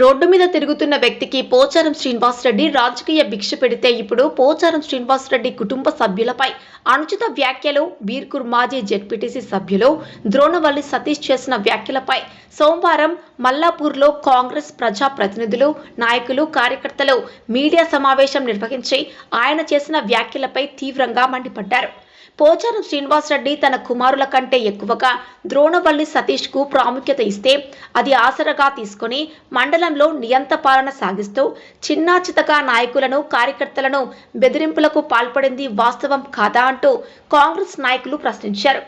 Road మీద తిరుగుతున్న వ్యక్తికి పోచారం శ్రీనివాసరెడ్డి రాజకీయ భిక్ష పెడితే ఇప్పుడు పోచారం శ్రీనివాసరెడ్డి కుటుంబ సభ్యులపై అనుచిత వ్యాఖ్యలు బీర్కూర్ మాజీ జెడ్పీటీసీ సభ్యులు ద్రోణవల్లి సతీష్ చేసిన వ్యాఖ్యలపై సోమవారం మల్లాపూర్లో కాంగ్రెస్ ప్రజా ప్రతినిధులు నాయకులు కార్యకర్తలు మీడియా సమావేశం నిర్వహించి ఆయన చేసిన వ్యాఖ్యలపై తీవ్రంగా మండిపడ్డారు. పోచారం శ్రీనివాసరెడ్డి తన కుమారుల కంటే ఎక్కువగా ద్రోణవల్లి సతీష్కు ప్రాముఖ్యత ఇస్తే అది ఆసరగా తీసుకొని మండలంలో నియంత పాలన సాగిస్తూ చిన్నా చితకా నాయకులను కార్యకర్తలను బెదిరింపులకు పాల్పడింది వాస్తవం కాదా అంటూ కాంగ్రెస్ నాయకులు ప్రశ్నించారు.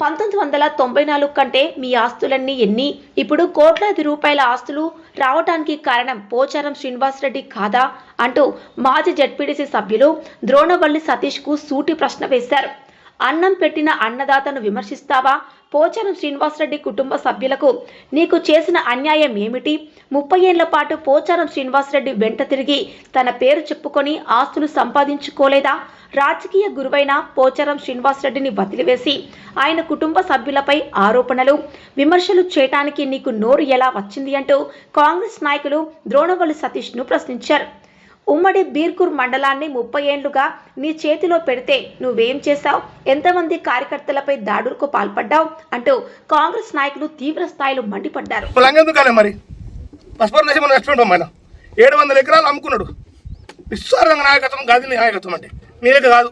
పంతొమ్మిది వందల తొంభై నాలుగు కంటే మీ ఆస్తులన్నీ ఎన్ని? ఇప్పుడు కోట్లాది రూపాయల ఆస్తులు రావడానికి కారణం పోచారం శ్రీనివాసరెడ్డి కాదా అంటూ మాజీ జడ్పీటీసీ సభ్యులు ద్రోణవల్లి సతీష్కు సూటి ప్రశ్న వేశారు. అన్నం పెట్టిన అన్నదాతను విమర్శిస్తావా? పోచారం శ్రీనివాసరెడ్డి కుటుంబ సభ్యులకు నీకు చేసిన అన్యాయం ఏమిటి? ముప్పై ఏళ్ళ పాటు పోచారం శ్రీనివాసరెడ్డి వెంట తిరిగి తన పేరు చెప్పుకొని ఆస్తులు సంపాదించుకోలేదా? రాజకీయ గురువైన పోచారం శ్రీనివాసరెడ్డిని వదిలివేసి ఆయన కుటుంబ సభ్యులపై ఆరోపణలు విమర్శలు చేయటానికి నీకు నోరు ఎలా వచ్చింది అంటూ కాంగ్రెస్ నాయకులు ద్రోణవల్లి సతీష్ను ప్రశ్నించారు. ఉమ్మడి బీర్కూర్ మండలాన్ని ముప్పై ఏండ్లుగా నీ చేతిలో పెడితే నువ్వేం చేశావు? ఎంతమంది కార్యకర్తలపై దాడులకు పాల్పడ్డావు? అంటూ కాంగ్రెస్ నాయకులు తీవ్ర స్థాయిలో మండిపడ్డారు. మరి? ఏడు వందల ఎకరాలు అమ్ముకున్నాడు. విశ్వాసంగా నాయకత్వం గాంధీ నాయకత్వం అంటే. నీకు కాదు.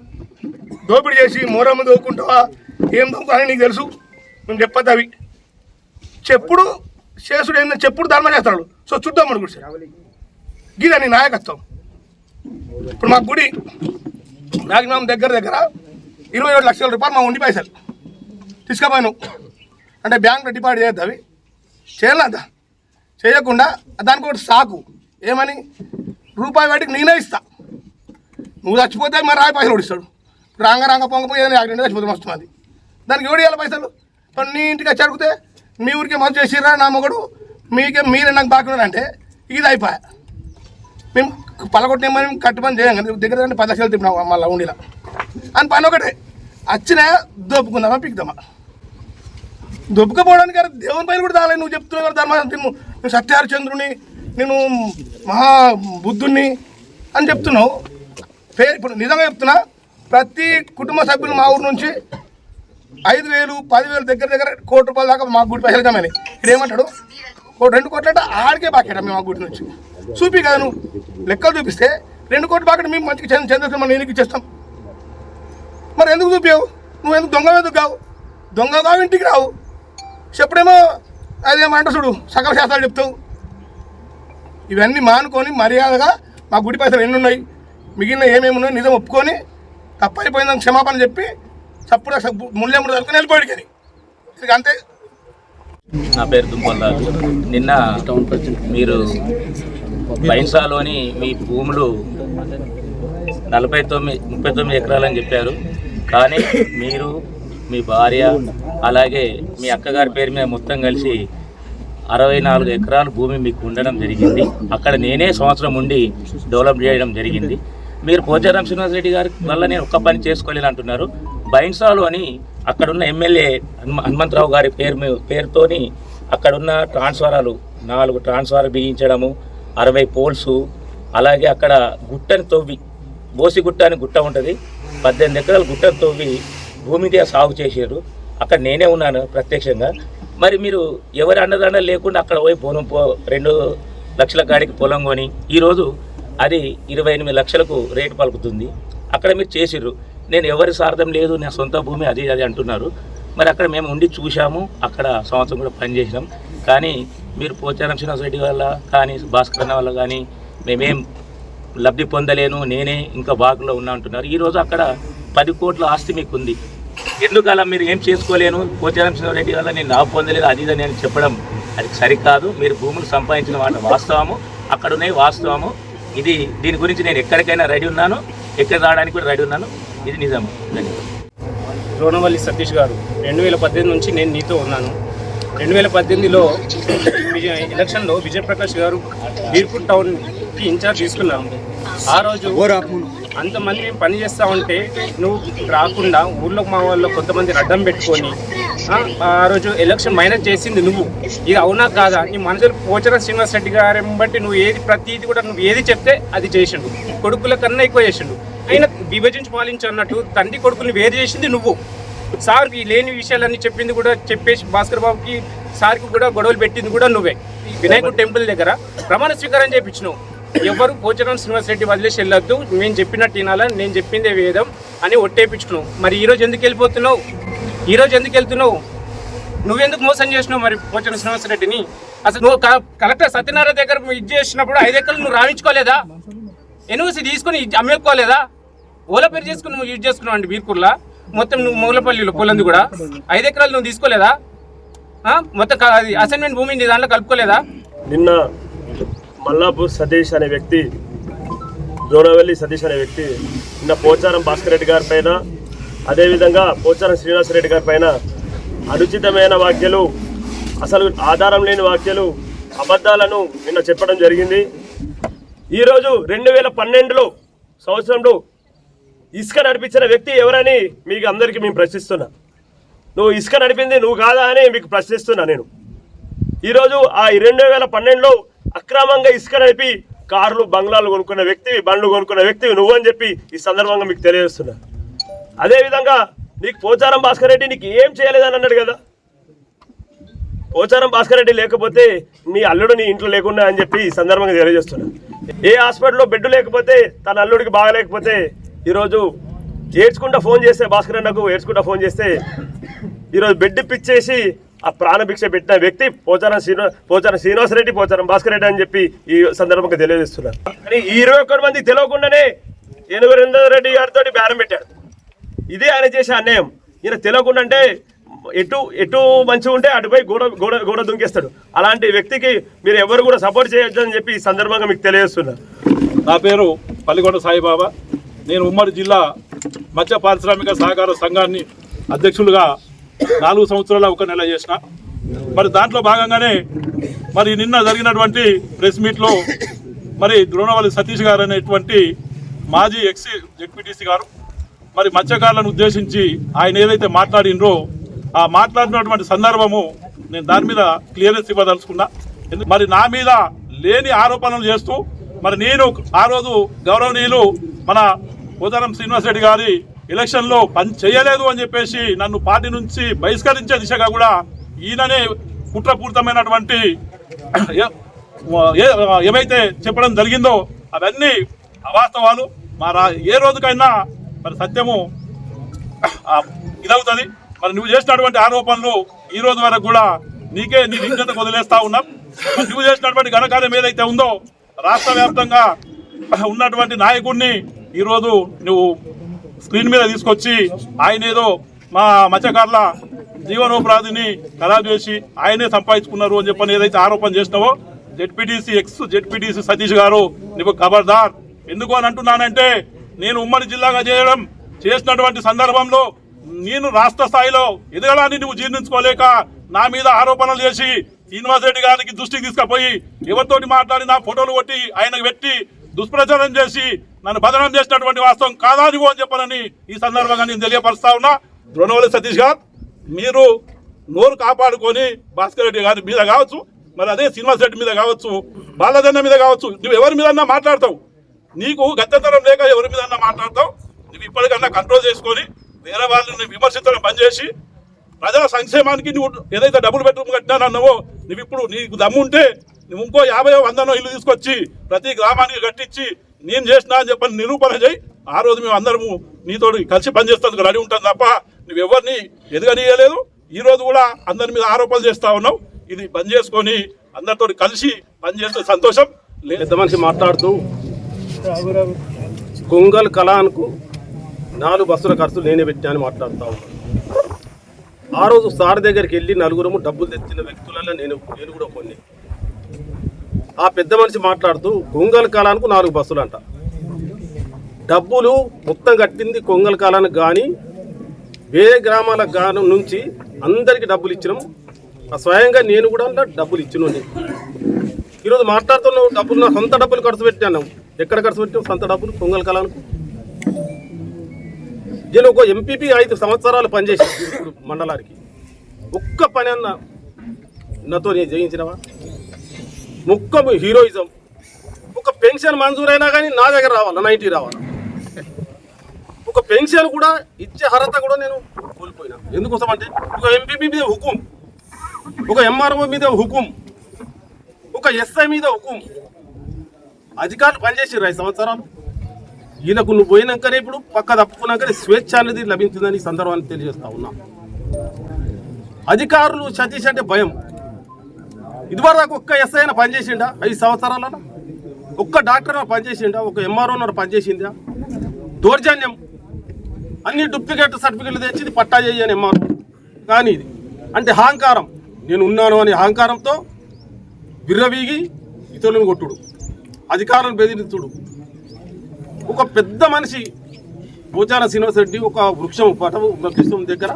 దోపిడీ చేసి మూరమ్మ దోకుంటావా ఏం దోకుతా నీకు తెలుసు. మేము చెప్పద్దు అవి. చెప్పుడు చేసుడు ఏంటంటే చెప్పుడు ధర్మ చేస్తాడు. సో చూద్దాం మన గుడి గీదా నీ నాయకత్వం. ఇప్పుడు మా గుడి మ్యాక్సిమం దగ్గర దగ్గర ఇరవై ఏడు లక్షల రూపాయలు మా ఉండి పైసలు. తీసుకుపోయాను. అంటే బ్యాంకులో డిపాజిట్ చేయొద్దు అవి. చేయలేదా? చేయకుండా దానికి ఒకటి సాకు. ఏమని? రూపాయి వాటికి నేనే ఇస్తా. నువ్వు చచ్చిపోతే మరి రాయి పైసలు ఓడిస్తాడు. ఇస్తాడు రాంగ రాంగ పొంగపోయి ఏదైనా యాక్సిడెంట్ చచ్చిపోతే వస్తున్నది దానికి ఎవడు ఇవ్వాలి పైసలు? ఇప్పుడు నీ ఇంటికి వచ్చి అడిగితే మీ ఊరికే మంచి చేసిరా నా మొగడు? మీకే మీరే నాకు బాగున్నారంటే అంటే ఇది అయిపోయా. మేము పలగొట్టేమని కట్టమని చేయం దగ్గర దగ్గర పది లక్షలు తిప్పినాం మళ్ళీ ఉండిలా. అని పని ఒకటే. వచ్చినా దోపుకుందామా పిక్దామా? దొబ్బకపోవడానికి అరే దేవుని పైన కూడా తాలే నువ్వు చెప్తున్నావు కదా ధర్మ నేను నేను నేను మహా బుద్ధుణ్ణి అని చెప్తున్నావు. పేరు ఇప్పుడు నిజంగా చెప్తున్నా ప్రతి కుటుంబ సభ్యులు మా ఊరు నుంచి ఐదు వేలు పదివేలు దగ్గర దగ్గర కోటి రూపాయల దాకా మా గుడి పైసలు కమ్మని ఇక్కడ ఏమంటాడు? రెండు కోట్ల అంటే ఆడికే బాకేట మేము మా గుడి నుంచి. చూపి కదా నువ్వు లెక్కలు చూపిస్తే రెండు కోట్ల బాకెట్ మేము మంచిగా చంద్ర చంద్రశేఖర్ మనం ఎందుకు ఇచ్చేస్తాం. మరి ఎందుకు చూపావు నువ్వు ఎందుకు దొంగ ఎందుకు కావు? దొంగ కావు ఇంటికి రావు. చెప్పుడేమో అదేమంట చూడు సకల శాస్త్రాలు చెప్తావు. ఇవన్నీ మానుకొని మర్యాదగా మా గుడి పైసలు ఎన్ని ఉన్నాయి మిగిలిన ఏమేమి ఉన్నాయి నిజం ఒప్పుకొని తప్పైపోయిందని క్షమాపణ చెప్పి చప్పుడు ముళ్ళెముడు తలుపుకొని వెళ్ళిపోయాడు కానీ ఇది అంతే. నా పేరు దుంపల్లాలు నిన్న మీరు బైన్సాలోని మీ భూములు నలభై తొమ్మిది ముప్పై తొమ్మిది ఎకరాలని చెప్పారు. కానీ మీరు మీ భార్య అలాగే మీ అక్కగారి పేరు మీద మొత్తం కలిసి అరవై నాలుగు ఎకరాల భూమి మీకు ఉండడం జరిగింది. అక్కడ నేనే సంవత్సరం ఉండి డెవలప్ చేయడం జరిగింది. మీరు పోచారం శ్రీనివాసరెడ్డి గారి వల్ల నేను ఒక్క పని చేసుకోలేను అంటున్నారు బైన్సాలు అని అక్కడున్న ఎమ్మెల్యే హనుమంతరావు గారి పేరు పేరుతోని అక్కడున్న ట్రాన్స్ఫారాలు నాలుగు ట్రాన్స్ఫార్ బిగించడము అరవై పోల్సు అలాగే అక్కడ గుట్టని తవ్వి బోసి గుట్ట అని గుట్ట ఉంటుంది పద్దెనిమిది ఎకరాల గుట్టను తవ్వి భూమి మీద సాగు చేశారు అక్కడ నేనే ఉన్నాను ప్రత్యక్షంగా. మరి మీరు ఎవరి అన్నదాన లేకుండా అక్కడ పోయి పొలం పో రెండు లక్షల కాడికి పొలం కొని ఈరోజు అది ఇరవై ఎనిమిది లక్షలకు రేటు పలుకుతుంది. అక్కడ మీరు చేసిర్రు. నేను ఎవరి సార్థం లేదు నా సొంత భూమి అది అది అంటున్నారు. మరి అక్కడ మేము ఉండి చూశాము అక్కడ సంవత్సరం కూడా పనిచేసినాం కానీ మీరు పోచారం శ్రీనివాస రెడ్డి వల్ల కానీ భాస్కర్ అన్న వల్ల కానీ మేమేం లబ్ధి పొందలేను నేనే ఇంకా బాగులో ఉన్నా అంటున్నారు. ఈరోజు అక్కడ పది కోట్ల ఆస్తి మీకు ఉంది ఎందుకు అలా మీరు ఏం చేసుకోలేను? పోచారం రెడ్డి వల్ల నేను లాభ పొందలేదు అది అని నేను చెప్పడం అది సరికాదు. మీరు భూములు సంపాదించిన వాళ్ళ వాస్తవము అక్కడ ఉన్నాయి వాస్తవము. ఇది దీని గురించి నేను ఎక్కడికైనా రెడీ ఉన్నాను ఎక్కడ రావడానికి కూడా రెడీ ఉన్నాను. ఇది నిజం. రోణవల్లి సతీష్ గారు రెండు వేల పద్దెనిమిది నుంచి నేను నీతో ఉన్నాను. రెండు వేల పద్దెనిమిదిలో ఎలక్షన్లో విజయప్రకాష్ గారు బీర్పూర్ టౌన్కి ఇన్ఛార్జ్ తీసుకున్నాను ఆ రోజు అంతమంది మేము పని చేస్తా ఉంటే నువ్వు రాకుండా ఊళ్ళో మా వాళ్ళు కొంతమంది అడ్డం పెట్టుకొని ఆ, ఆ రోజు ఎలక్షన్ మైనస్ చేసింది నువ్వు. ఇది అవునా కాదా? నీ మనసులు పోచర శ్రీనివాస్ రెడ్డి గారిని బట్టి నువ్వు ఏది ప్రతిది కూడా నువ్వు ఏది చెప్తే అది చేసిండు. కొడుకుల కన్నా ఎక్కువ చేసిండు. ఆయన విభజించి పాలించు అన్నట్టు తండ్రి కొడుకుని వేరు చేసింది నువ్వు. సార్కి లేని విషయాలన్నీ చెప్పింది కూడా చెప్పేసి భాస్కర్ బాబుకి సార్కి కూడా గొడవలు పెట్టింది కూడా నువ్వే. వినాయకుడు టెంపుల్ దగ్గర ప్రమాణ స్వీకారం చేయించినావు. ఎవరు పోచరం శ్రీనివాస రెడ్డి వదిలేసి వెళ్ళొద్దు మేము చెప్పినట్టు వినాలా నేను చెప్పిందే వేదం అని ఒట్టేపించుకున్నావు. మరి ఈరోజు ఎందుకు వెళ్ళిపోతున్నావు? ఈరోజు ఎందుకు వెళ్తున్నావు? నువ్వెందుకు మోసం చేసినావు మరి పోచన శ్రీనివాస రెడ్డిని అసలు నువ్వు కలెక్టర్ సత్యనారాయణ దగ్గర ఇది చేసినప్పుడు ఐదు ఎకరాలు నువ్వు రాయించుకోలేదా ఎన్ఓసి తీసుకుని ఇది అమ్మేసుకోలేదా? ఓలా పేరు చేసుకుని నువ్వు యూజ్ చేసుకున్నావు అండి బీర్కూర్లా మొత్తం నువ్వు మొగలపల్లిలో పొలంది కూడా. ఐదు ఎకరాలు నువ్వు తీసుకోలేదా? మొత్తం క- అది అసైన్మెంట్ భూమి నీ దాంట్లో కలుపుకోలేదా? నిన్న మల్లాపూర్ సతీష్ అనే వ్యక్తి ద్రోణవల్లి సతీష్ అనే వ్యక్తి నిన్న పోచారం భాస్కర్ రెడ్డి గారి పైన అదేవిధంగా పోచారం శ్రీనివాస రెడ్డి గారి పైన అనుచితమైన వ్యాఖ్యలు అసలు ఆధారం లేని వ్యాఖ్యలు అబద్ధాలను నిన్న చెప్పడం జరిగింది. ఈరోజు రెండు వేల పన్నెండులో సంవత్సరంలో ఇసుక నడిపించిన వ్యక్తి ఎవరని మీకు అందరికీ మేము ప్రశ్నిస్తున్నా. నువ్వు ఇసుక నడిపింది నువ్వు కాదా అని మీకు ప్రశ్నిస్తున్నా నేను. ఈరోజు ఆ రెండు వేల పన్నెండులో అక్రమంగా ఇసుక నడిపి కార్లు బంగ్లాలు కొనుక్కున్న వ్యక్తి బండ్లు కొనుక్కున్న వ్యక్తి నువ్వు అని చెప్పి ఈ సందర్భంగా మీకు తెలియజేస్తున్నా. అదేవిధంగా నీకు పోచారం భాస్కర్ రెడ్డి నీకు ఏం చేయలేదని అన్నాడు కదా? పోచారం భాస్కర్ రెడ్డి లేకపోతే నీ అల్లుడు నీ ఇంట్లో లేకుండా అని చెప్పి ఈ సందర్భంగా తెలియజేస్తున్నా. ఏ హాస్పిటల్లో బెడ్ లేకపోతే తన అల్లుడికి బాగలేకపోతే ఈరోజు ఏడ్చుకుంటా ఫోన్ చేస్తే భాస్కర్ అన్నకు ఏడ్చుకుంటా ఫోన్ చేస్తే ఈరోజు బెడ్ పిచ్చేసి ఆ ప్రాణభిక్ష పెట్టిన వ్యక్తి పోచారం శ్రీనివా పోచారం శ్రీనివాసరెడ్డి పోచారం భాస్కర్ రెడ్డి అని చెప్పి ఈ సందర్భంగా తెలియజేస్తున్నారు. కానీ ఈ ఇరవై ఒక్కటి మంది తెలియకుండానే ఏనుగు రెడ్డి గారితో బేరం పెట్టాడు ఇదే ఆయన చేసే అన్యాయం. ఈయన తెలియకుండా అంటే ఎటు ఎటు మంచిగా ఉంటే అటుపై గోడ గోడ గోడ దుంకేస్తాడు. అలాంటి వ్యక్తికి మీరు ఎవరు కూడా సపోర్ట్ చేయొద్దు అని చెప్పి ఈ సందర్భంగా మీకు తెలియజేస్తున్నారు నా పేరు పల్లికొండ సాయిబాబా. నేను ఉమ్మడి జిల్లా మత్స్య పారిశ్రామిక సహకార సంఘాన్ని అధ్యక్షులుగా నాలుగు సంవత్సరాల ఒక నెల చేసిన. మరి దాంట్లో భాగంగానే మరి నిన్న జరిగినటువంటి ప్రెస్ మీట్లో మరి ద్రోణవల్లి సతీష్ గారు అనేటువంటి మాజీ ఎక్సీ జెడ్పీటీసీ గారు మరి మత్స్యకారులను ఉద్దేశించి ఆయన ఏదైతే మాట్లాడినరో ఆ మాట్లాడినటువంటి సందర్భము నేను దాని మీద క్లియరెన్స్ ఇవ్వదలుచుకున్నా. మరి నా మీద లేని ఆరోపణలు చేస్తూ మరి నేను ఆ రోజు గౌరవనీయులు మన పోతారం శ్రీనివాసరెడ్డి గారి ఎలక్షన్లో పని చేయలేదు అని చెప్పేసి నన్ను పార్టీ నుంచి బహిష్కరించే దిశగా కూడా ఈయననే కుట్రపూరితమైనటువంటి ఏ- ఏమైతే చెప్పడం జరిగిందో అవన్నీ అవాస్తవాలు. మా రా ఏ రోజుకైనా మరి సత్యము ఇదవుతుంది. మరి నువ్వు చేసినటువంటి ఆరోపణలు ఈ రోజు వరకు కూడా నీకే నీ నిజత వదిలేస్తా ఉన్నాం. నువ్వు చేసినటువంటి ఘనకార్యం ఏదైతే ఉందో రాష్ట్ర వ్యాప్తంగా ఉన్నటువంటి నాయకుడిని ఈరోజు నువ్వు స్క్రీన్ మీద తీసుకొచ్చి ఆయన ఏదో మా మత్స్యకారుల జీవనోపాధిని ఖరాబ్ చేసి ఆయనే సంపాదించుకున్నారు అని చెప్పని ఏదైతే ఆరోపణ చేసినావో ZPTC ex ZPTC Satish garu నువ్వు ఖబర్దార్ ఎందుకు అని అంటున్నానంటే నేను ఉమ్మడి జిల్లాగా చేయడం చేసినటువంటి సందర్భంలో నేను రాష్ట్ర స్థాయిలో ఎదగడాన్ని నువ్వు జీర్ణించుకోలేక నా మీద ఆరోపణలు చేసి శ్రీనివాస్ రెడ్డి గారికి దృష్టికి తీసుకుపోయి ఎవరితోటి మాట్లాడి నా ఫోటోలు కొట్టి ఆయనకు పెట్టి దుష్ప్రచారం చేసి నన్ను బదనం చేసినటువంటి వాస్తవం కాదా నువ్వు అని చెప్పనని ఈ సందర్భంగా నేను తెలియపరుస్తా ఉన్నా. ద్రోణవల్లి సతీష్ గారు మీరు నోరు కాపాడుకొని భాస్కర్ రెడ్డి గారి మీద కావచ్చు మరి అదే శ్రీనివాస్ రెడ్డి మీద కావచ్చు బాలదన్న మీద కావచ్చు నువ్వు ఎవరి మీద మాట్లాడతావు? నీకు గత్యంతరం లేక ఎవరి మీద మాట్లాడతావు? నువ్వు ఇప్పటికన్నా కంట్రోల్ చేసుకొని వేరే వాళ్ళని విమర్శించడం పనిచేసి ప్రజల సంక్షేమానికి నువ్వు ఏదైతే డబ్బులు బెడ్రూమ్ కట్టినానన్నావో నువ్వు ఇప్పుడు నీకు దమ్ముంటే నువ్వు ఇంకో యాభై వందనో ఇల్లు తీసుకొచ్చి ప్రతి గ్రామానికి కట్టించి నేను చేసినా అని చెప్పని నిరూపణ చేయి. ఆ రోజు మేము అందరము నీతో కలిసి పనిచేస్తాను రెడీ ఉంటాను తప్ప నువ్వెవరిని ఎదుగనీయలేదు. ఈరోజు కూడా అందరి మీద ఆరోపణలు చేస్తా ఉన్నావు. ఇది బంద్ చేసుకొని అందరితో కలిసి పనిచేస్తే సంతోషం. లేదు పెద్ద మనిషి మాట్లాడుతూ కొంగల్ కళానికి నాలుగు బస్సుల ఖర్చు నేనే పెట్టాను అని ఆ రోజు సార్ దగ్గరికి వెళ్ళి నలుగురము డబ్బులు తెచ్చిన వ్యక్తులలో నేను నేను కూడా కొన్ని ఆ పెద్ద మనిషి మాట్లాడుతూ కొంగల్ కాలానికి నాలుగు బస్సులు అంట డబ్బులు మొత్తం కట్టింది కొంగల్ కాలానికి కానీ వేరే గ్రామాల గాను నుంచి అందరికి డబ్బులు ఇచ్చినాం. ఆ స్వయంగా నేను కూడా డబ్బులు ఇచ్చిన ఈరోజు మాట్లాడుతున్నావు డబ్బులు నా సొంత డబ్బులు ఖర్చు పెట్టాను ఎక్కడ ఖర్చు పెట్టావు సొంత డబ్బులు పొంగల్ కాలానికి? నేను ఒక ఎంపీపీ ఐదు సంవత్సరాలు పనిచేసాను ఇప్పుడు మండలానికి. ఒక్క పని అన్న నాతో నేను జయించినవా? ముక్క హీరోయిజం. ఒక పెన్షన్ మంజూరైనా కానీ నా దగ్గర రావాలా? నైంటీ రావాలి రావాలా? ఒక పెన్షన్ కూడా ఇచ్చే అర్హత కూడా నేను కోల్పోయినా. ఎందుకోసం అంటే ఒక ఎంపీపీ మీద హుకుం ఒక ఎంఆర్ఓ మీద హుకుం ఒక ఎస్ఐ మీద హుకుం. అధికారులు పనిచేసారు ఐదు సంవత్సరాలు. ఈయనకు నువ్వు పోయినాకనే ఇప్పుడు పక్క తప్పుకున్నాకనే స్వేచ్ఛ అనేది లభించిందని సందర్భాన్ని తెలియజేస్తా ఉన్నా. అధికారులు సతీష్ అంటే భయం. ఇదివరకు ఒక్క ఎస్ఐ అయినా పనిచేసిండా? ఐదు సంవత్సరాల ఒక్క డాక్టర్ పనిచేసిండా? ఒక ఎంఆర్ఓ పనిచేసిందా? దౌర్జన్యం. అన్ని డూప్లికేట్ సర్టిఫికెట్లు తెచ్చి పట్టా చేయని ఎంఆర్ఓ కానీ ఇది. అంటే అహంకారం. నేను ఉన్నాను అనే అహంకారంతో విర్రవీగి ఇతరులను కొట్టుడు. అధికారులను బెదిరించుడు ఒక పెద్ద మనిషి పోచాల శ్రీనివాస రెడ్డి ఒక వృక్షం పటం వృక్షం దగ్గర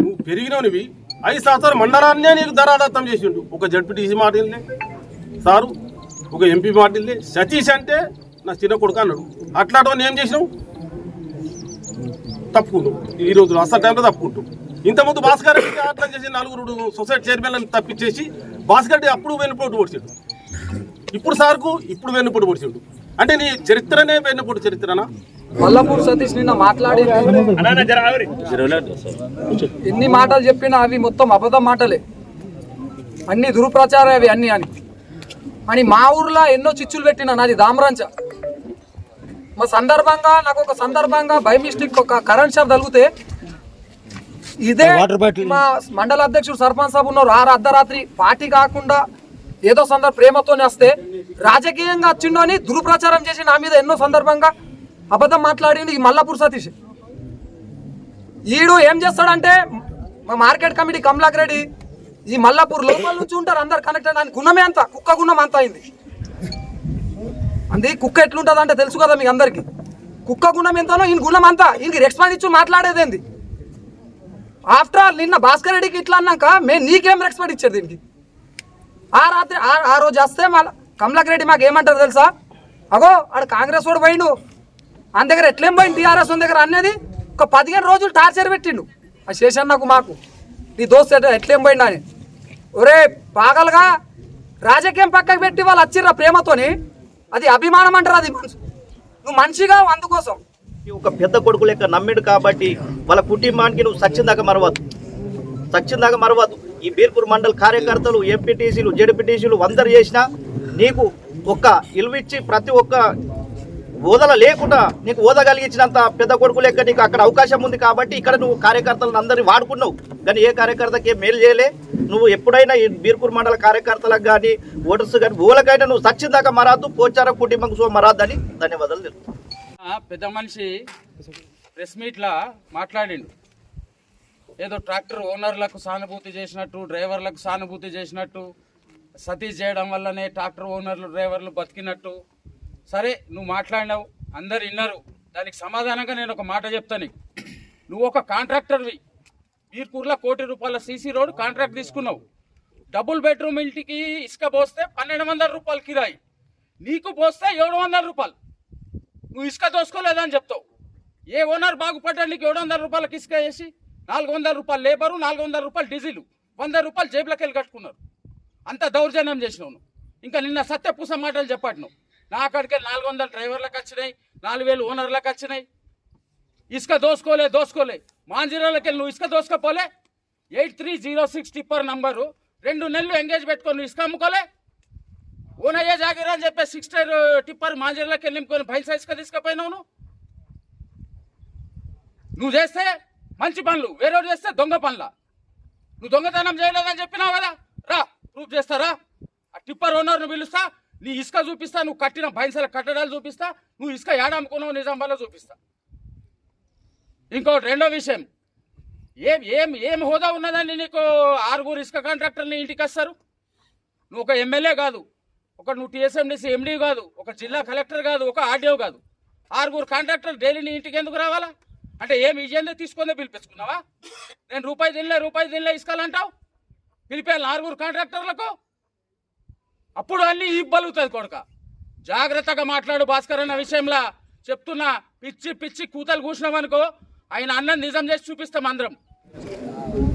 నువ్వు పెరిగినవి ఐదు సంవత్సరాలు మండలాన్నే నీకు ధరాదత్తం చేసిండు. ఒక జడ్పీటీసీ మాటిల్లే సారు ఒక ఎంపీ మాటిల్లే సతీష్ అంటే నా చిన్న కొడుకు అన్నాడు. అట్లాంటి ఏం చేసినావు? తప్పుకుంటాం ఈ రోజు అసలు టైంలో తప్పుకుంటాం ఇంతకుముందు భాస్కర్ రెడ్డి అట్లా చేసి నలుగురు సొసైటీ చైర్మన్లను తప్పించేసి భాస్కర్ రెడ్డి అప్పుడు వెన్నుపోటు పొడిచాడు. ఇప్పుడు సార్కు ఇప్పుడు వెన్నుపోటు పొడిచాడు. అంటే నీ చరిత్రనే వెన్నుపోటు చరిత్రనా? మల్లపూర్ సతీష్ నిన్న మాట్లాడి ఎన్ని మాటలు చెప్పినా అవి మొత్తం అబద్ధం మాటలే. అన్ని దురుప్రచారం అవి అన్ని అని. అని మా ఊర్లో ఎన్నో చిచ్చులు పెట్టిన నాది దామరంచ. మా సందర్భంగా నాకు ఒక సందర్భంగా బై మిస్టేక్ ఒక కరెంట్ షాప్ తగిలితే ఇదే మా మండల అధ్యక్షుడు సర్పంచ్ సాబ్ ఉన్నారు. ఆరు అర్ధరాత్రి పార్టీ కాకుండా ఏదో సందర్భ ప్రేమతోనే వస్తే రాజకీయంగా వచ్చిండో అని దురుప్రచారం చేసి నా మీద ఎన్నో సందర్భంగా అబద్ధం మాట్లాడింది ఈ మల్లాపూర్ సతీష్. ఈడు ఏం చేస్తాడంటే మా మార్కెట్ కమిటీ కమలాక్ రెడ్డి ఈ మల్లాపూర్ లోపల నుంచి ఉంటారు అందరు కనెక్టెడ్ అని గుణమే అంత కుక్క గుణం అంత అయింది. అంది కుక్క ఎట్లుంటుంది అంటే తెలుసు కదా మీకు అందరికి. కుక్క గుణం ఎంతనో ఈయన గుణం అంతా ఈయనకి రెస్పాండ్ ఇచ్చి మాట్లాడేదేంది. ఆఫ్టర్ ఆల్ నిన్న భాస్కర్ రెడ్డికి ఇట్లా అన్నాక మేము నీకేం రెస్పెక్ట్ ఇచ్చారు దీనికి? ఆ రాత్రి ఆ- ఆ రోజు వస్తే మళ్ళీ కమలాక్ రెడ్డి మాకు ఏమంటారు తెలుసా? అగో ఆడు కాంగ్రెస్ వాడు పోయిండు. ఆయన దగ్గర ఎట్లేం పోయింది టీఆర్ఎస్ దగ్గర అనేది ఒక పదిహేను రోజులు టార్చర్ పెట్టిండు. ఆ శేషన్నకు మాకు. నీ దోస్తు ఎట్లేం పోయిండు అని. ఒరే పాగలుగా రాజకీయం పక్కకు పెట్టి వాళ్ళు వచ్చిర్రా ప్రేమతోని. అది అభిమానం అంటారు అది నువ్వు మనిషిగా అందుకోసం. ఒక పెద్ద కొడుకు లెక్క నమ్మిడు కాబట్టి వాళ్ళ కుటుంబానికి నువ్వు సచ్చిందాకా మరవద్దు. సచ్చిందాక మరవద్దు. ఈ బీర్పూర్ మండల్ కార్యకర్తలు ఎంపీటీసీలు జడ్పీటీసీలు అందరు చేసినా నీకు ఒక్క ఇల్విచ్చి ప్రతి ఒక్క ఓదల లేకుండా నీకు ఓద కలిగించినంత పెద్ద కొడుకు లెక్క నీకు అక్కడ అవకాశం ఉంది కాబట్టి ఇక్కడ నువ్వు కార్యకర్తలను అందరినీ వాడుకున్నావు. కానీ ఏ కార్యకర్తకి ఏం మేలు చేయలే. నువ్వు ఎప్పుడైనా ఈ బీర్పూర్ మండల కార్యకర్తలకు కానీ ఓటర్స్ కానీ ఓలకైనా నువ్వు సచ్చిందాకా మరాదు పోచార కుటుంబం సో మరాదని ధన్యవాదాలు తెలుపు పెద్ద మనిషి ప్రెస్ మీట్లా మాట్లాడిండు. ఏదో ట్రాక్టర్ ఓనర్లకు సానుభూతి చేసినట్టు డ్రైవర్లకు సానుభూతి చేసినట్టు సతీష్ చేయడం వల్లనే ట్రాక్టర్ ఓనర్లు డ్రైవర్లు బతికినట్టు. సరే నువ్వు మాట్లాడినావు అందరు విన్నారు. దానికి సమాధానంగా నేను ఒక మాట చెప్తాను నువ్వు ఒక కాంట్రాక్టర్వి. మీర్పూర్లో కోటి రూపాయల సీసీ రోడ్ కాంట్రాక్ట్ తీసుకున్నావు. డబుల్ బెడ్రూమ్ ఇంటికి ఇసుక పోస్తే పన్నెండు వందల రూపాయలు కిరాయి. నీకు పోస్తే ఏడు వందల రూపాయలు. నువ్వు ఇసుక దోసుకోలేదని చెప్తావు. ఏ ఓనర్ బాగుపడ్డాడు నీకు ఏడు వందల రూపాయలకి ఇసుక వేసి? నాలుగు వందల రూపాయలు లేబరు నాలుగు వందల రూపాయలు డీజిల్. వంద రూపాయలు జేబులోకి వెళ్ళి కట్టుకున్నారు. అంత దౌర్జన్యం చేసినావు ఇంకా నిన్న సత్యపూస మాటలు చెప్పాడు నువ్వు. నా అక్కడికి నాలుగు వందల డ్రైవర్లకు వచ్చినాయి నాలుగు వేలు ఓనర్లకు వచ్చినాయి. ఇసుక దోసుకోలే దోసుకోలే. మాంజీరాలకి వెళ్ళి నువ్వు ఇసుక దోసుకోపోలే? Eight three zero six tipper number. రెండు నెలలు ఎంగేజ్ పెట్టుకొని నువ్వు ఇసుక అమ్ముకోలే? ఓనయ్య జాగిరా అని చెప్పి సిక్స్ టైర్ టిప్పర్ మాంజీరాలకి వెళ్ళి నింపుకొని బయట సైజ్గా తీసుకుపోయినావు నువ్వు చేస్తే మంచి పనులు. వేరే చేస్తే దొంగ పనుల. నువ్వు దొంగతనం చేయలేదని చెప్పినావు కదా. రా ప్రూఫ్ చేస్తారా ఆ టిప్పర్ ఓనర్ను పిలుస్తా. నీ ఇసుక చూపిస్తా నువ్వు కట్టిన బైన్సల కట్టడాలు చూపిస్తా. నువ్వు ఇసుక ఏడాముకున్నావు అమ్ముకున్నావు నిజాం వల్ల చూపిస్తా. ఇంకోటి రెండో విషయం. ఏం ఏం ఏం హోదా ఉన్నదండి నీకు ఆరుగురు ఇసుక కాంట్రాక్టర్ని ఇంటికి వస్తారు? నువ్వు ఒక ఎమ్మెల్యే కాదు. ఒక నువ్వు టీఎస్ఎండిసి ఎండీ కాదు. ఒక జిల్లా కలెక్టర్ కాదు. ఒక ఆర్డీఓ కాదు. ఆరుగురు కాంట్రాక్టర్ డైలీ నీ ఇంటికి ఎందుకు రావాలా? అంటే ఏం విజయంలో తీసుకుందో పిలిపించుకున్నావా? నేను రూపాయి తినలే రూపాయి తినలే ఇసుకాలంటావు? పిలిపాను ఆరుగురు కాంట్రాక్టర్లకు? అప్పుడు అన్ని ఇబ్బలుగుతుంది కొడక. జాగ్రత్తగా మాట్లాడు భాస్కర్ అన్న విషయంలో చెప్తున్నా. పిచ్చి పిచ్చి కూతలు కూసినామనుకో ఆయన అన్నం నిజం చేసి చూపిస్తాం అందరం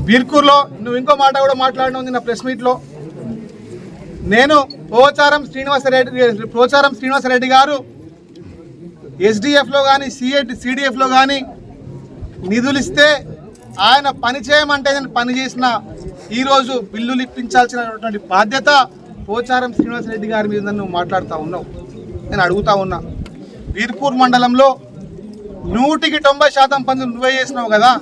బీర్కూర్లో నువ్వు ఇంకో మాట కూడా మాట్లాడినావు నిన్న ప్రెస్ మీట్లో. నేను పోచారం శ్రీనివాసరెడ్డి పోచారం శ్రీనివాసరెడ్డి గారు ఎస్డిఎఫ్లో కానీ సిఎడ్ సిడిఎఫ్లో కానీ నిధులు ఇస్తే ఆయన పని చేయమంటే నేను పని చేసిన ఈరోజు బిల్లులు ఇప్పించాల్సినటువంటి బాధ్యత పోచారం శ్రీనివాసరెడ్డి గారి మీద నువ్వు మాట్లాడుతూ ఉన్నావు. నేను అడుగుతా ఉన్నా. వీర్పూర్ మండలంలో నూటికి తొంభై శాతం పనులు నువ్వే చేసినావు కదా?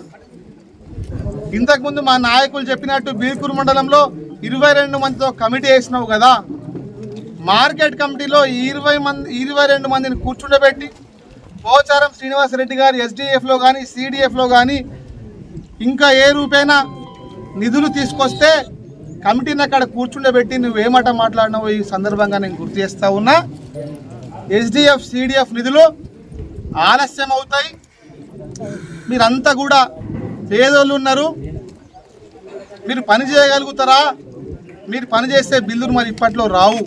ఇంతకుముందు మా నాయకులు చెప్పినట్టు బీర్పూర్ మండలంలో ఇరవై రెండు మందితో కమిటీ వేసినావు కదా? మార్కెట్ కమిటీలో ఇరవై మంది ఇరవై రెండు మందిని కూర్చుండబెట్టి పోచారం శ్రీనివాసరెడ్డి గారు ఎస్డిఎఫ్లో కానీ సిడిఎఫ్లో కానీ ఇంకా ఏ రూపైనా నిధులు తీసుకొస్తే కమిటీని అక్కడ కూర్చుండబెట్టి నువ్వేమాట మాట్లాడినావు ఈ సందర్భంగా నేను గుర్తు చేస్తా ఉన్నా. ఎస్డిఎఫ్ సిడిఎఫ్ నిధులు ఆలస్యం అవుతాయి. మీరంతా కూడా పేదోళ్ళు ఉన్నారు. మీరు పని చేయగలుగుతారా? మీరు పని చేస్తే బిల్లులు మరి ఇప్పట్లో రావు.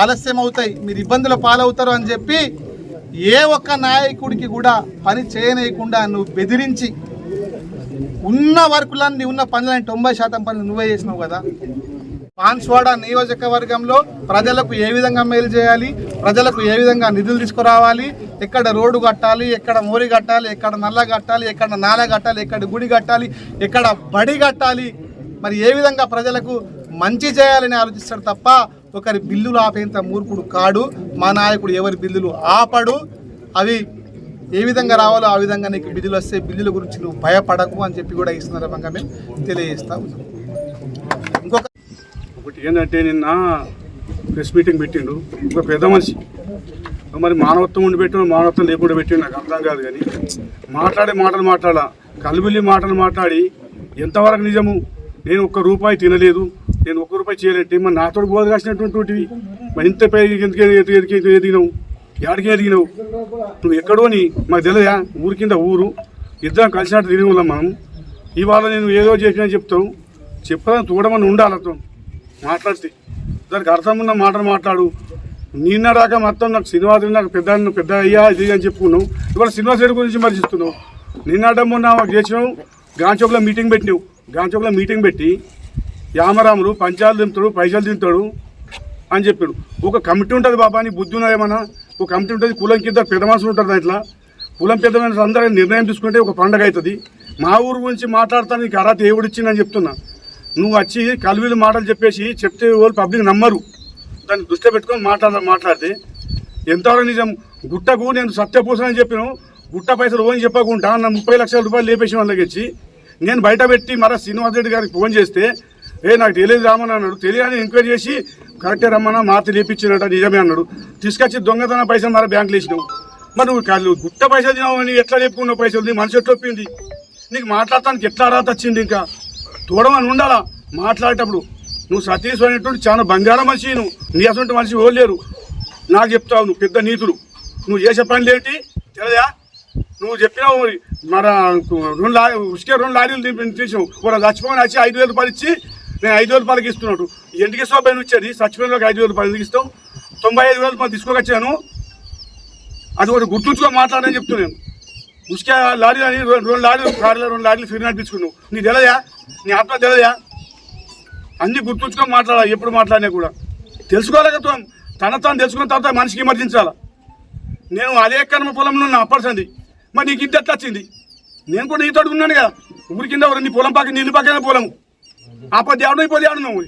ఆలస్యం అవుతాయి. మీరు ఇబ్బందుల పాలవుతారు అని చెప్పి ఏ ఒక్క నాయకుడికి కూడా పని చేయనీయకుండా నువ్వు బెదిరించి ఉన్న వర్కులన్నీ ఉన్న పనులని తొంభై శాతం పనులు నువ్వే చేసినావు కదా. పాన్స్వాడ నియోజకవర్గంలో ప్రజలకు ఏ విధంగా మేలు చేయాలి? ప్రజలకు ఏ విధంగా నిధులు తీసుకురావాలి? ఎక్కడ రోడ్డు కట్టాలి? ఎక్కడ మోరి కట్టాలి? ఎక్కడ నల్ల కట్టాలి? ఎక్కడ నాల కట్టాలి? ఎక్కడ గుడి కట్టాలి? ఎక్కడ బడి కట్టాలి? మరి ఏ విధంగా ప్రజలకు మంచి చేయాలని ఆలోచిస్తాడు తప్ప ఒకరి బిల్లులు ఆపేంత మూర్ఖుడు కాడు మా నాయకుడు ఎవరి బిల్లులు ఆపడు అవి ఏ విధంగా రావాలో ఆ విధంగా నీకు బిల్లులు వస్తే బిల్లుల గురించి నువ్వు భయపడకు అని చెప్పి కూడా ఈ సందర్భంగా మేము తెలియజేస్తా ఉన్నాం. ఇంకొక ఒకటి ఏంటంటే నిన్న ప్రెస్ మీటింగ్ పెట్టిండు. ఒక పెద్ద మనిషి. మరి మానవత్వం ఉండి పెట్టిన మానవత్వం లేకుండా పెట్టిండు నాకు అర్థం కాదు కానీ మాట్లాడే మాటలు మాట్లాడాల? కలిబిల్లి మాటలు మాట్లాడి ఎంతవరకు నిజము? నేను ఒక్క రూపాయి తినలేదు. నేను ఒక్క రూపాయి చేయలేంటి మరి నాతో బోధ కాసినటువంటివి మరి ఇంత ఎందుకు ఎదిగినావు? ఎక్కడికి ఎదిగినావు? నువ్వు ఎక్కడోని మాకు తెలియదా? ఊరి కింద ఊరు. ఇద్దరం కలిసినట్టు తిరిగి ఉన్నాం మనం. ఇవాళ నేను ఏదో చేసినా చెప్తావు. చెప్పదని చూడమని ఉండాలతో మాట్లాడితే. దానికి అర్థం ఉన్న మాటలు మాట్లాడు. నిన్న మొత్తం నాకు శ్రీనివాస నాకు పెద్ద పెద్ద అయ్యా ఇది అని చెప్పుకున్నావు. ఇవాళ శ్రీనివాస రెడ్డి గురించి మర్చిస్తున్నావు నిన్న మొన్న చేసినావు. గాంచోక్లో మీటింగ్ పెట్టినావు. గాంచోక్లో మీటింగ్ పెట్టి యామరాములు పంచాలు దింపుతాడు పైసలు తింటాడు అని చెప్పాడు. ఒక కమిటీ ఉంటుంది బాబా అని బుద్ధి ఉన్నది ఒక కమిటీ ఉంటుంది కులం కింద పెద్ద మనుషులు ఉంటారు దాంట్లో. కులం పెద్ద మనుషులు అందరూ నిర్ణయం తీసుకుంటే ఒక పండగ అవుతుంది. మా ఊరు గురించి మాట్లాడతాను నీకు అర్హత ఏవిడిచ్చిందని చెప్తున్నా. నువ్వు వచ్చి కలివిలు మాటలు చెప్పేసి చెప్తే వాళ్ళు పబ్లిక్ నమ్మరు. దాన్ని దృష్టి పెట్టుకొని మాట్లాడ మాట్లాడితే ఎంతవరకు నిజం? గుట్టకు నేను సత్యపూసనని చెప్పిన గుట్ట పైసలు ఓని చెప్పకుండా నా ముప్పై లక్షల రూపాయలు లేపేసి వాళ్ళకి నేను బయట పెట్టి మరా శ్రీనివాస్ రెడ్డి గారికి ఫోన్ చేస్తే ఏ నాకు తెలియదు రామని అన్నాడు. తెలియని ఎంక్వైరీ చేసి కరెక్టే రమ్మన్నా మాత లేపించినట్ట నిజమే అన్నాడు. తీసుకొచ్చి దొంగతన పైసలు మరి బ్యాంకులు వేసినావు మరి నువ్వు కాదు గుట్ట పైసలు తినావు అని ఎట్లా లేపుకున్నావు పైసలు? నీ మనసు ఎట్లా ఒప్పింది? నీకు మాట్లాడటానికి ఎట్లా అర్హత వచ్చింది ఇంకా? చూడమని ఉండాలా? మాట్లాడేటప్పుడు నువ్వు సతీష్ అనేటువంటి చాలా బంగారం మనిషి నువ్వు నీ అసలు మనిషి ఓలేరు నాకు చెప్తావు నువ్వు పెద్ద నీతులు నువ్వు చేసే పనులు ఏంటి? తెలియదా? నువ్వు చెప్పినావు మరి మన రెండు లారీ ఉసుకే రెండు లారీలు తీసావు ఒక చచ్చిపోయిన వచ్చి ఐదు వేలు రూపాయలు ఇచ్చి నేను ఐదు వేల రూపాయలకి ఇస్తున్నాడు. ఎందుకు ఇస్తావు పైన వచ్చేది సచివాలయంలోకి ఐదు వేల రూపాయలు ఎందుకు ఇస్తాం తొంభై ఐదు వేల రూపాయలు తీసుకొచ్చాను. అది ఒకటి గుర్తుంచుకో మాట్లాడని చెప్తున్నాను ఉసుక లారీ అని రెండు లారీలు కారులో రెండు లారీలు ఫిర్యాదు తీసుకున్నావు నీ తెలియదా నీ ఆత్మ తెలియదా అన్ని గుర్తుంచుకొని మాట్లాడాలి. ఎప్పుడు మాట్లాడినా కూడా. తెలుసుకోలేకపోతాం. తన తాను తెలుసుకున్న తర్వాత మనిషికి విమర్శించాలి నేను అదే కర్మ పొలంలో నా అప్పర్సంది మరి నీకు ఇంత ఎట్లా వచ్చింది? నేను కూడా నీతో ఉన్నాను కదా. ఊరి కింద నీ పొలం పక్కన నీళ్ళు పక్కన పొలము. ఆ దేవుడు ఈ దేవుడు నువ్వు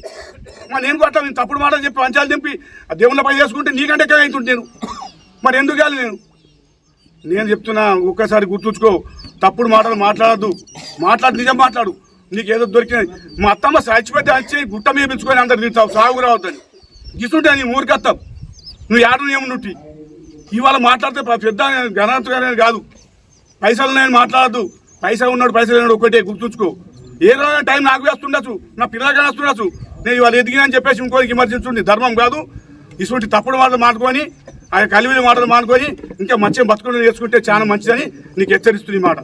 మరి నేను అట్లా నేను తప్పుడు మాటలు చెప్పి పంచాలు చెప్పి ఆ దేవుళ్ళ పని చేసుకుంటే నీకంటే ఎక్కడ అవుతుంటే నేను. మరి ఎందుకు కాదు నేను? నేను చెప్తున్నా ఒక్కసారి గుర్తుంచుకో. తప్పుడు మాటలు మాట్లాడద్దు. మాట్లాడు నిజం మాట్లాడు. నీకు ఏదో దొరికినది మా అత్తమ్మ సాచిపెట్టి వచ్చి గుట్ట మీద పెంచుకొని అందరు తింటావు. సాగు రావద్దని గిస్తుంటే నీ ఊరికత్తాం నువ్వు ఏడు ఏమనుట్టి ఇవాళ మాట్లాడితే పెద్ద ఘనత కాదు. పైసలు నేను మాట్లాడద్దు. పైసలు ఉన్నాడు పైసలు ఉన్నాడు ఒకటే గుర్తుంచుకో. ఏ రోజైనా టైం నాకు వేస్తుండొచ్చు నా పిల్లలకి వేస్తుండొచ్చు. నేను ఇవాళ ఎదిగినా అని చెప్పేసి ఇంకోరికి విమర్శించుండి ధర్మం కాదు. ఇటువంటి తప్పుడు మాటలు మానుకొని ఆ కలివిలి మాటలు మానుకొని ఇంకా మంచిగా బతుకుండా నేర్చుకుంటే చాలా మంచిదని నీకు హెచ్చరిస్తుంది మాట.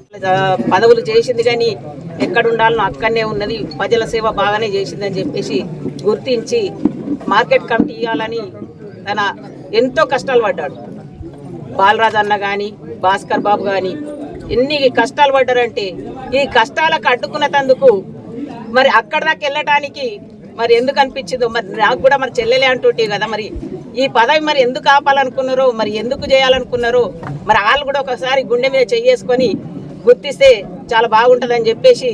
పదవులు చేసింది కానీ ఎక్కడ ఉండాలనో అక్కడనే ఉన్నది. ప్రజల సేవ బాగానే చేసిందని చెప్పేసి గుర్తించి మార్కెట్ కమిటీ ఇవ్వాలని తన ఎంతో కష్టాలు పడ్డాడు. బాలరాజ్ అన్న కానీ భాస్కర్ బాబు కానీ ఎన్ని కష్టాలు పడ్డారంటే ఈ కష్టాలకు అడ్డుకున్నందుకు మరి అక్కడ దాకా వెళ్ళటానికి మరి ఎందుకు అనిపించిందో మరి నాకు కూడా మరి చెల్లెలే అంటుంటే కదా మరి ఈ పదవి మరి ఎందుకు ఆపాలనుకున్నారో మరి ఎందుకు చేయాలనుకున్నారో మరి వాళ్ళు కూడా ఒకసారి గుండె మీద చెయ్యేసుకొని గుర్తిస్తే చాలా బాగుంటుందని చెప్పేసి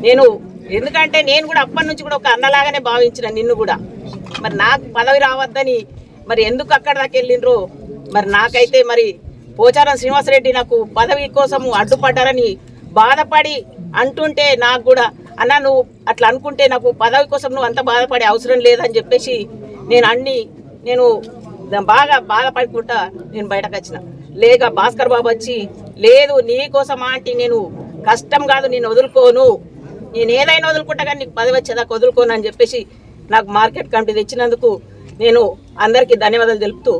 నేను ఎందుకంటే నేను కూడా అప్పటి నుంచి కూడా ఒక అన్నలాగానే భావించిన నిన్ను కూడా. మరి నాకు పదవి రావద్దని మరి ఎందుకు అక్కడ దాకా వెళ్ళినరో మరి నాకైతే మరి పోచారం శ్రీనివాసరెడ్డి నాకు పదవి కోసం అడ్డుపడ్డారని బాధపడి అంటుంటే నాకు కూడా అన్న నువ్వు అట్లా అనుకుంటే నాకు పదవి కోసం నువ్వు అంత బాధపడే అవసరం లేదని చెప్పేసి నేను అన్ని నేను బాగా బాధపడుకుంటా నేను బయటకు వచ్చిన. లేక భాస్కర్ బాబు వచ్చి లేదు నీ కోసం ఆంటీ నేను కష్టం కాదు నేను వదులుకోను. నేను ఏదైనా వదులుకుంటా కానీ నీకు పదవి వచ్చేదాకా వదులుకోను అని చెప్పేసి నాకు మార్కెట్ కమిటీ తెచ్చినందుకు నేను అందరికీ ధన్యవాదాలు తెలుపుతూ